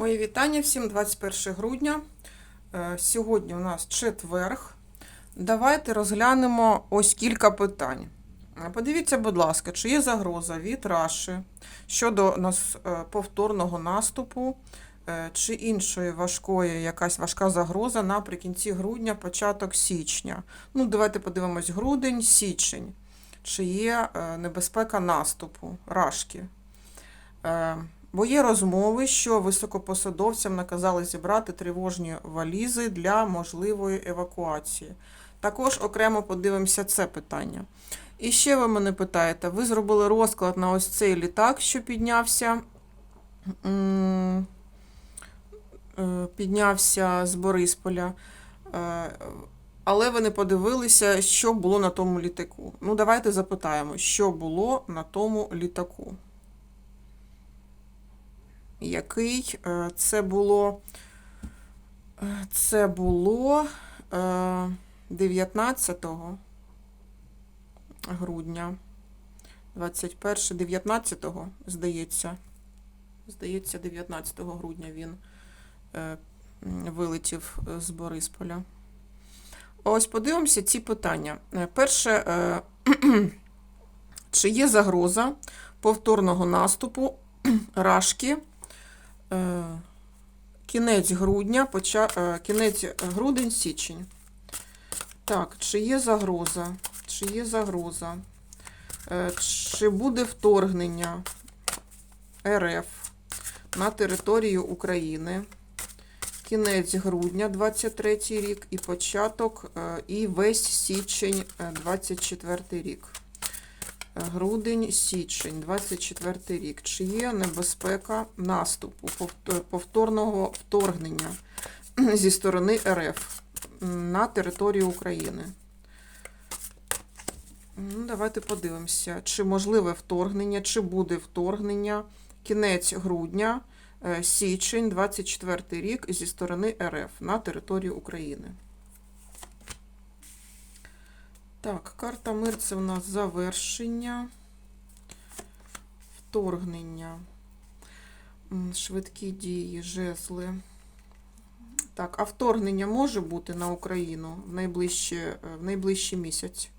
Мої вітання всім 21 грудня. Е, Сьогодні у нас четверг. Давайте розглянемо ось кілька питань. Е, Подивіться, будь ласка, чи є загроза від Раші щодо е, повторного наступу чи іншої важкої, якась важка загроза наприкінці грудня, початок січня. Ну, давайте подивимось грудень, січень. Чи є небезпека наступу, рашки? Бо є розмови, що високопосадовцям наказали зібрати тривожні валізи для можливої евакуації. Також окремо подивимося це питання. І ще ви мене питаєте: ви зробили розклад на ось цей літак, що піднявся, е, піднявся з Борисполя. Е, Але ви не подивилися, що було на тому літаку. Ну, давайте запитаємо, що було на тому літаку який е, це було. е, Це було е, 19 грудня. 21, 19, здається. Здається, 19 грудня він е, вилетів е, з Борисполя. Ось подивимося ці питання. Е, Перше, е, чи є загроза повторного наступу Рашки Е, Кінець грудня, е, кінець грудень, січень. Так, чи є загроза? Чи є загроза? Е, Чи буде вторгнення РФ на територію України? Кінець грудня 23 рік і початок, е, і весь січень е, 24 рік. Грудень, січень, 24 рік. Чи є небезпека наступу, повторного вторгнення зі сторони РФ на територію України? Ну, давайте подивимося, чи можливе вторгнення, чи буде вторгнення. Кінець грудня, е, січень, 24 рік зі сторони РФ на територію України. Так, карта мир це у нас завершення, вторгнення, швидкі дії, жезли. Так, а вторгнення може бути на Україну в найближчий, в найближчий місяць?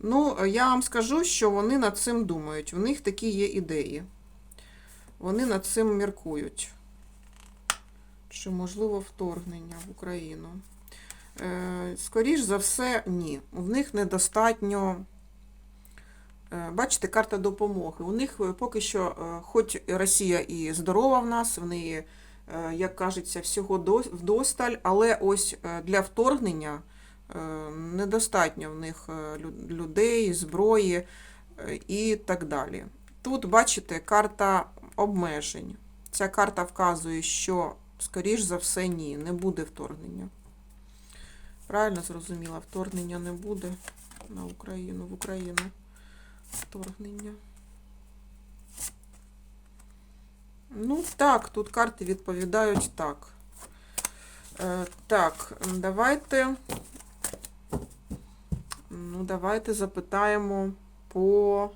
Ну, е, я вам скажу, що вони над цим думають. В них такі є ідеї. Вони над цим міркують. Чи можливо вторгнення в Україну? Е, Скоріш за все, ні. В них недостатньо. е, Бачите, карта допомоги. У них е, поки що, хоч Росія і здорова в нас, в неї, як кажеться, всього вдосталь, але ось для вторгнення недостатньо в них людей, зброї і так далі. Тут, бачите, карта обмежень. Ця карта вказує, що, скоріш за все, ні, не буде вторгнення. Правильно зрозуміла, вторгнення не буде на Україну, в Україну. Вторгнення. Ну, так, тут карти відповідають так. Е, так, давайте. Ну, давайте запитаємо по,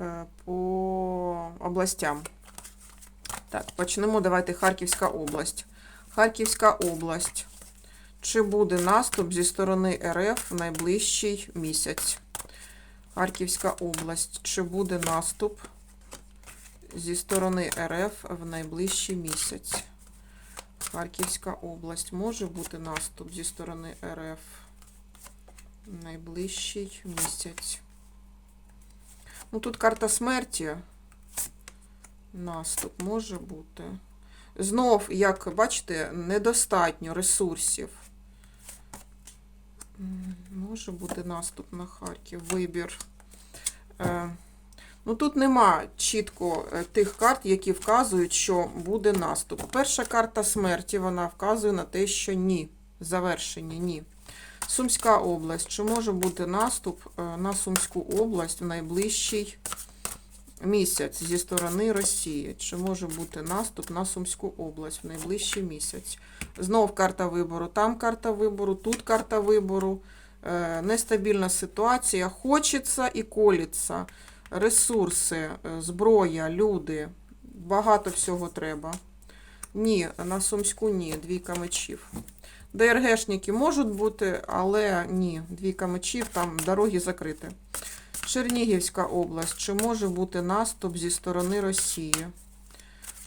е, по областям. Так, почнемо. Давайте Харківська область. Харківська область. Чи буде наступ зі сторони РФ в найближчий місяць? Харківська область. Чи буде наступ зі сторони РФ в найближчий місяць? Харківська область. Може бути наступ зі сторони РФ в найближчий місяць. Ну, тут карта смерті. Наступ може бути. Знов, як бачите, недостатньо ресурсів. Може бути наступ на Харків, вибір. Е, Ну, тут нема чітко е, тих карт, які вказують, що буде наступ. Перша карта смерті, вона вказує на те, що ні. Завершення, ні. Сумська область. Чи може бути наступ е, на Сумську область в найближчий місяць зі сторони Росії? Чи може бути наступ на Сумську область в найближчий місяць? Знов карта вибору, там карта вибору, тут карта вибору. Е, Нестабільна ситуація. Хочеться і коліться. Ресурси, е, зброя, люди. Багато всього треба. Ні, на Сумську ні, двійка мечів. ДРГшники можуть бути, але ні, двійка мечів, там дороги закриті. Чернігівська область. Чи може бути наступ зі сторони Росії?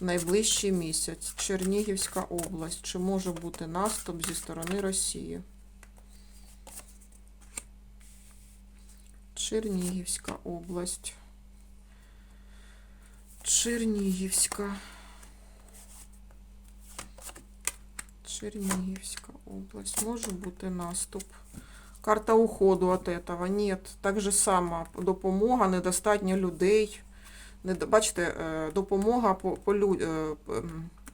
Найближчий місяць. Чернігівська область. Чи може бути наступ зі сторони Росії? Чернігівська область. Чернігівська. Чернігівська область. Може бути наступ. Карта уходу от этого. Нет. Так же само. Допомога, недостатньо людей. Бачите, е, допомога по, по е,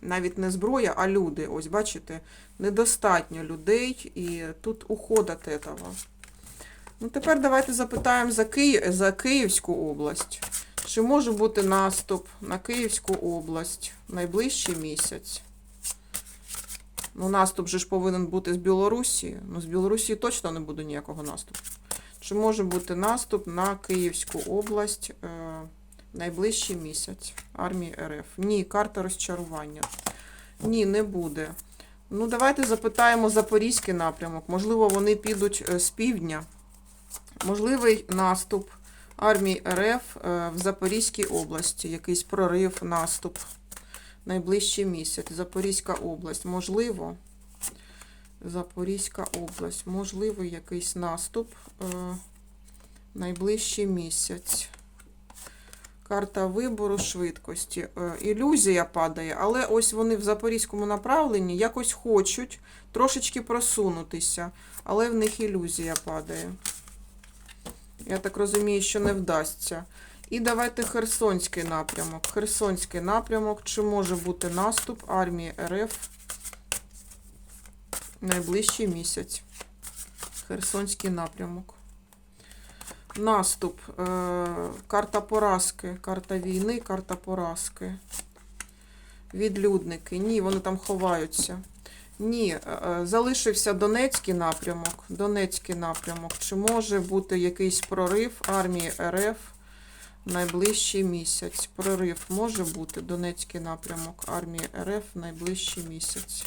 навіть не зброя, а люди. Ось бачите, недостатньо людей і тут уход этого. Ну, тепер давайте запитаємо за, Ки... за Київську область. Чи може бути наступ на Київську область в найближчий місяць? Ну, наступ же ж повинен бути з Білорусі. Ну, з Білорусі точно не буде ніякого наступу. Чи може бути наступ на Київську область е, найближчий місяць армії РФ? Ні, карта розчарування. Ні, не буде. Ну, давайте запитаємо Запорізький напрямок. Можливо, вони підуть е, з півдня. Можливий наступ армії РФ е, в Запорізькій області, якийсь прорив, наступ. Найближчий місяць. Запорізька область. Можливо. Запорізька область. Можливий якийсь наступ. е, Найближчий місяць. Карта вибору швидкості. Е, Ілюзія падає, але ось вони в запорізькому направленні якось хочуть трошечки просунутися, але в них ілюзія падає. Я так розумію, що не вдасться. І давайте Херсонський напрямок. Херсонський напрямок. Чи може бути наступ армії РФ найближчий місяць? Херсонський напрямок. Наступ. Е, карта поразки. Карта війни, карта поразки. Відлюдники. Ні, вони там ховаються. Ні, е, залишився Донецький напрямок. Донецький напрямок. Чи може бути якийсь прорив армії РФ найближчий місяць? Прорив може бути Донецький напрямок армії РФ найближчий місяць.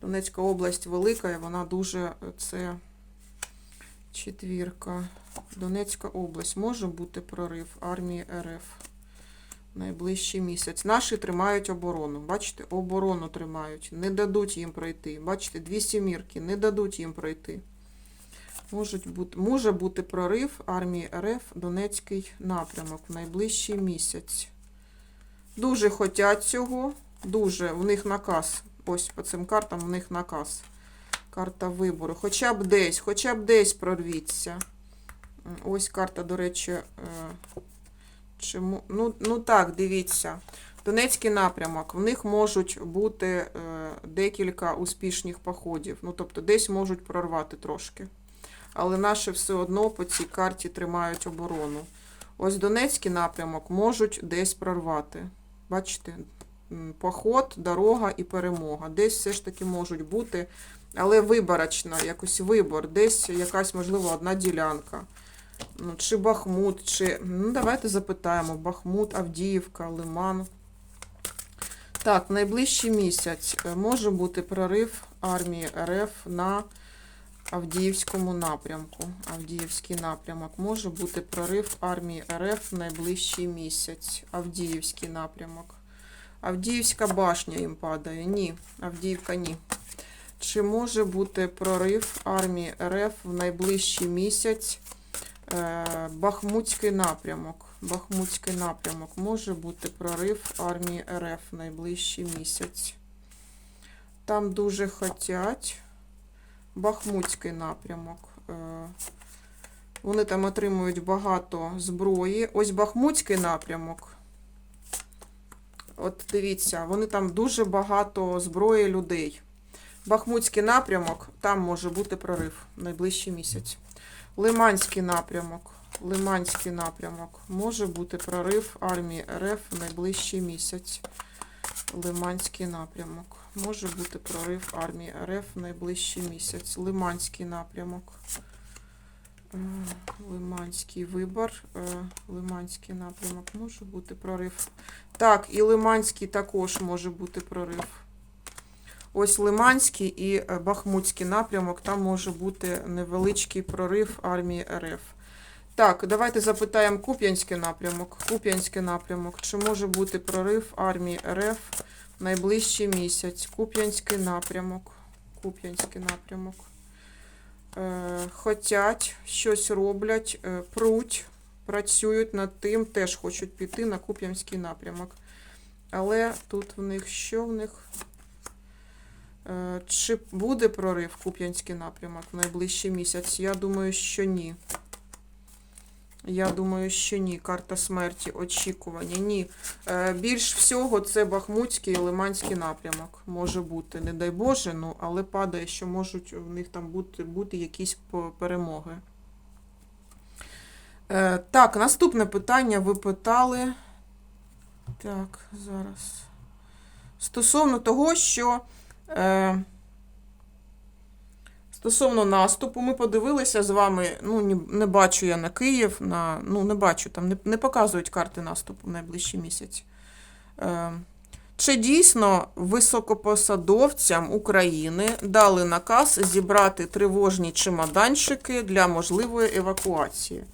Донецька область велика, і вона дуже е, це четвірка. Донецька область може бути прорив армії РФ найближчий місяць. Наші тримають оборону. Бачите, оборону тримають. Не дадуть їм пройти. Бачите, дві сімірки, не дадуть їм пройти. Можуть бути, може бути прорив армії РФ Донецький напрямок в найближчий місяць. Дуже хотять цього. Дуже. У них наказ. Ось по цим картам у них наказ. Карта вибору. Хоча б десь, хоча б десь прорвіться. Ось карта, до речі, е, чому. Ну, ну так, дивіться. Донецький напрямок. В них можуть бути е, декілька успішних походів. Ну, тобто, десь можуть прорвати трошки. Але наші все одно по цій карті тримають оборону. Ось Донецький напрямок можуть десь прорвати. Бачите? Поход, дорога і перемога. Десь все ж таки можуть бути, але виборочно, якось вибор, десь якась, можливо, одна ділянка. Ну, чи Бахмут, чи. Ну, давайте запитаємо. Бахмут, Авдіївка, Лиман. Так, найближчий місяць е, може бути прорив армії РФ на Авдіївському напрямку. Авдіївський напрямок. Може бути прорив армії РФ в найближчий місяць. Авдіївський напрямок. Авдіївська башня їм падає. Ні, Авдіївка ні. Чи може бути прорив армії РФ в найближчий місяць? Е, Бахмутський напрямок. Бахмутський напрямок. Може бути прорив армії РФ в найближчий місяць. Там дуже хотять. Бахмутський напрямок. Е, Вони там отримують багато зброї. Ось Бахмутський напрямок. От дивіться, вони там дуже багато зброї людей. Бахмутський напрямок, там може бути прорив в найближчий місяць. Лиманський напрямок. Лиманський напрямок. Може бути прорив армії РФ в найближчий місяць. Лиманський напрямок. Може бути прорив армії РФ в найближчий місяць. Лиманський напрямок. Е, Лиманський вибор. Е, Лиманський напрямок може бути прорив. Так, і Лиманський також може бути прорив. Ось Лиманський і е, Бахмутський напрямок, там може бути невеличкий прорив армії РФ. Так, давайте запитаємо Куп'янський напрямок. Куп'янський напрямок. Чи може бути прорив армії РФ найближчий місяць? Куп'янський напрямок. Куп'янський напрямок. Е, хотять, щось роблять, е, пруть, працюють над тим, теж хочуть піти на Куп'янський напрямок. Але тут в них що в них? Е, Чи буде прорив Куп'янський напрямок в найближчий місяць? Я думаю, що ні. Я думаю, що ні. Карта смерті, очікування. Ні. Е, Більш всього, це Бахмутський і Лиманський напрямок. Може бути. Не дай Боже, ну, але падає, що можуть в них там бути, бути якісь перемоги. Е, Так, наступне питання ви питали. Так, зараз. Стосовно того, що. Е, Стосовно наступу, ми подивилися з вами. Ну, не бачу я на Київ, на, ну, не бачу, там не, не показують карти наступу в найближчий місяць. Е, чи дійсно високопосадовцям України дали наказ зібрати тривожні чемоданчики для можливої евакуації?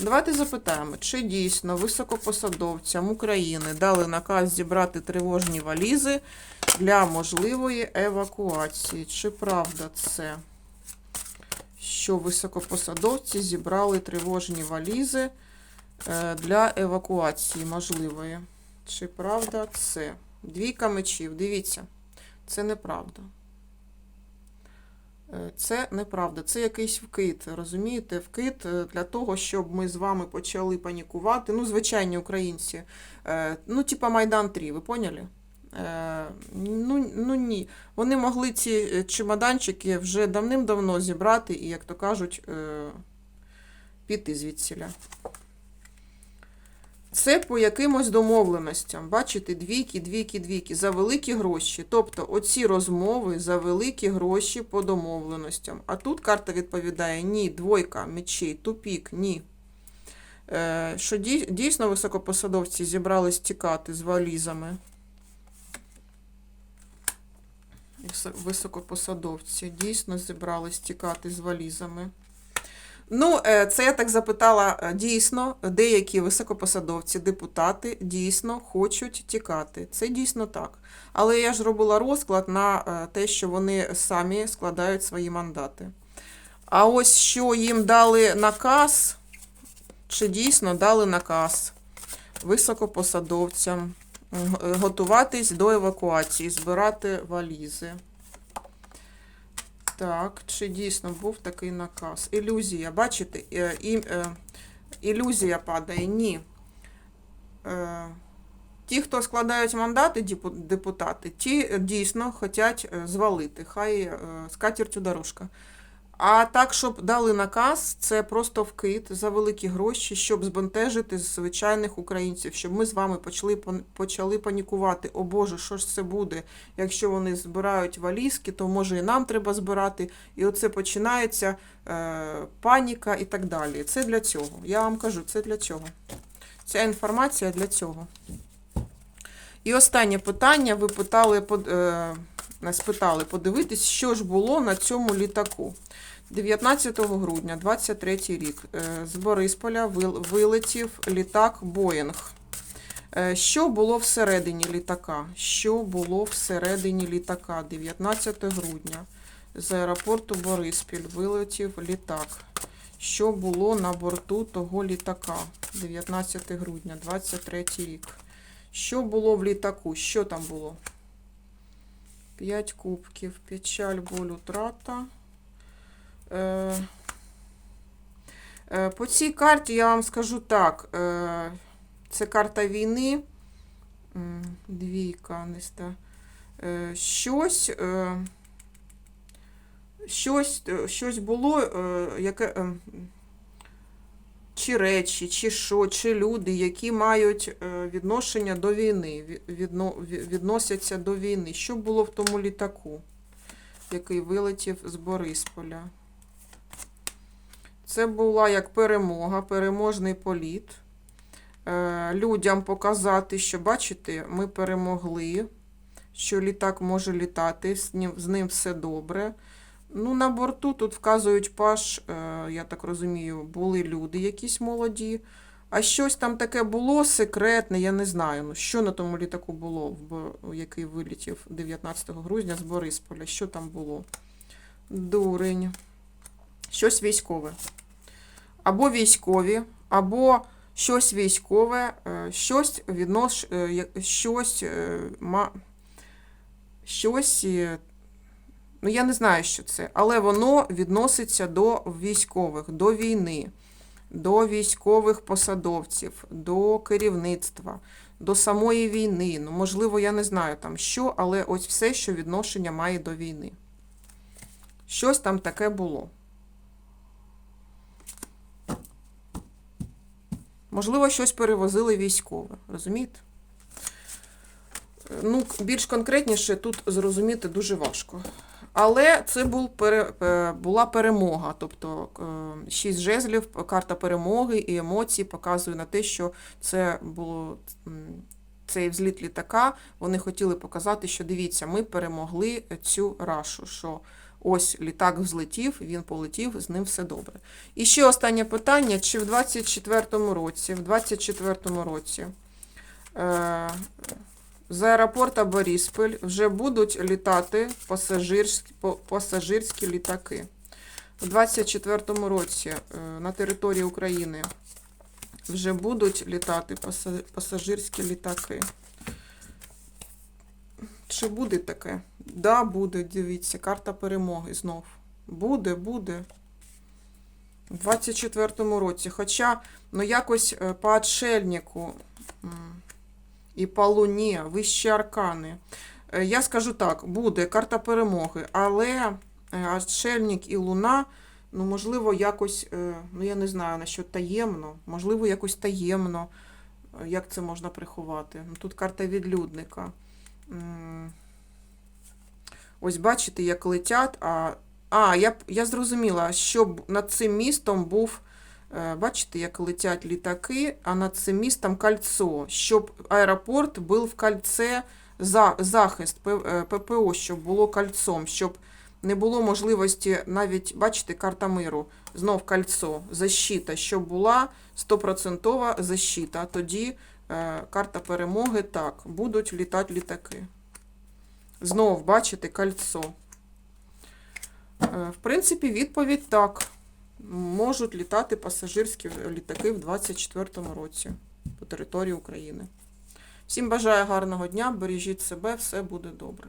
Давайте запитаємо, чи дійсно високопосадовцям України дали наказ зібрати тривожні валізи для можливої евакуації? Чи правда це? Що високопосадовці зібрали тривожні валізи е, для евакуації можливої? Чи правда це? Двійка мечів, дивіться, це неправда. Е, Це неправда, це якийсь вкид, розумієте? Вкид е, для того, щоб ми з вами почали панікувати. Ну, звичайні українці. Е, Ну, типа Майдан 3, ви поняли? Ну, ну ні. Вони могли ці чемоданчики вже давним-давно зібрати і, як то кажуть, піти звідсіля. Це по якимось домовленостям. Бачите, двійки, двійки, двійки за великі гроші. Тобто оці розмови за великі гроші по домовленостям. А тут карта відповідає: ні, двойка, мечей, тупік, ні. Е, Що дійсно високопосадовці зібрались тікати з валізами. Високопосадовці дійсно зібрались тікати з валізами. Ну, е, це я так запитала е, дійсно, деякі високопосадовці, депутати дійсно хочуть тікати. Це дійсно так. Але я ж робила розклад на е, те, що вони самі складають свої мандати. А ось що їм дали наказ, чи дійсно дали наказ високопосадовцям готуватись до евакуації, збирати валізи. Так, чи дійсно був такий наказ? Ілюзія, бачите, е, е, ілюзія падає, ні. Е, ті, хто складають мандати, депутати, ті дійсно хочуть звалити. Хай скатертю дорожка. А так, щоб дали наказ, це просто вкид за великі гроші, щоб збентежити звичайних українців, щоб ми з вами почали, почали панікувати. О Боже, що ж це буде? Якщо вони збирають валізки, то може і нам треба збирати. І оце починається е, паніка і так далі. Це для цього. Я вам кажу, це для цього. Ця інформація для цього. І останнє питання. Ви питали, е, нас питали подивитись, що ж було на цьому літаку. 19 грудня 23 рік е, з Борисполя вилетів літак Боїнг. Е, Що було всередині літака? Що було всередині літака 19 грудня з аеропорту Бориспіль вилетів літак. Що було на борту того літака 19 грудня 23 рік? Що було в літаку? Що там було? П'ять кубків, печаль, боль, утрата. Е, е, По цій карті я вам скажу так. е, Це карта війни. Двійка, не ста. Е, Щось. Щось, щось було, яке. е, Чи речі, чи що, чи люди, які мають відношення до війни, відно- відносяться до війни. Що було в тому літаку, який вилетів з Борисполя? Це була як перемога, переможний політ. Е, людям показати, що, бачите, ми перемогли, що літак може літати, з ним, з ним все добре. Ну, на борту тут вказують паш, е, я так розумію, були люди якісь молоді. А щось там таке було секретне, я не знаю. Ну, що на тому літаку було, який вилетів 19 грудня з Борисполя. Що там було? Дурень. Щось військове. Або військові, або щось військове, е, щось віднош, е, щось, е, щось, ну я не знаю, що це, але воно відноситься до військових, до війни, до військових посадовців, до керівництва, до самої війни. Ну, можливо, я не знаю там що, але ось все, що відношення має до війни. Щось там таке було. Можливо, щось перевозили військове, розумієте? Ну, більш конкретніше тут зрозуміти дуже важко. Але це був е, була перемога. Тобто е, шість жезлів, карта перемоги і емоції показує на те, що це було цей взліт літака. Вони хотіли показати, що дивіться, ми перемогли цю рашу. що Ось літак взлетів, він полетів, з ним все добре. І ще останнє питання: чи в 24-му році, в 24-му році е, з аеропорта Борисполь вже будуть літати пасажирські, пасажирські літаки. У 24-му році е, на території України вже будуть літати пасажирські літаки. Чи буде таке? Да, буде, дивіться, карта перемоги знов. Буде, буде. У 24-му році. Хоча, ну якось е, по отшельнику і по луні, вищі аркани. Е, Я скажу так, буде карта перемоги, але е, отшельник і луна, ну, можливо, якось, ну я не знаю, на що таємно, можливо, якось таємно. Як це можна приховати? Тут карта відлюдника. Ось бачите, як летять. А, а я, я зрозуміла, що над цим містом був. е, Бачите, як летять літаки, а над цим містом кольцо, щоб аеропорт був в кольце за, захист е, ППО, щоб було кольцом, щоб не було можливості навіть, бачите, карта миру, знов кольцо, защита, щоб була стопроцентова защита. Тоді е, карта перемоги так, будуть літати літаки. Знов, бачите, кольцо. Е, В принципі, відповідь так. Можуть літати пасажирські літаки в 2024 році по території України. Всім бажаю гарного дня, бережіть себе, все буде добре.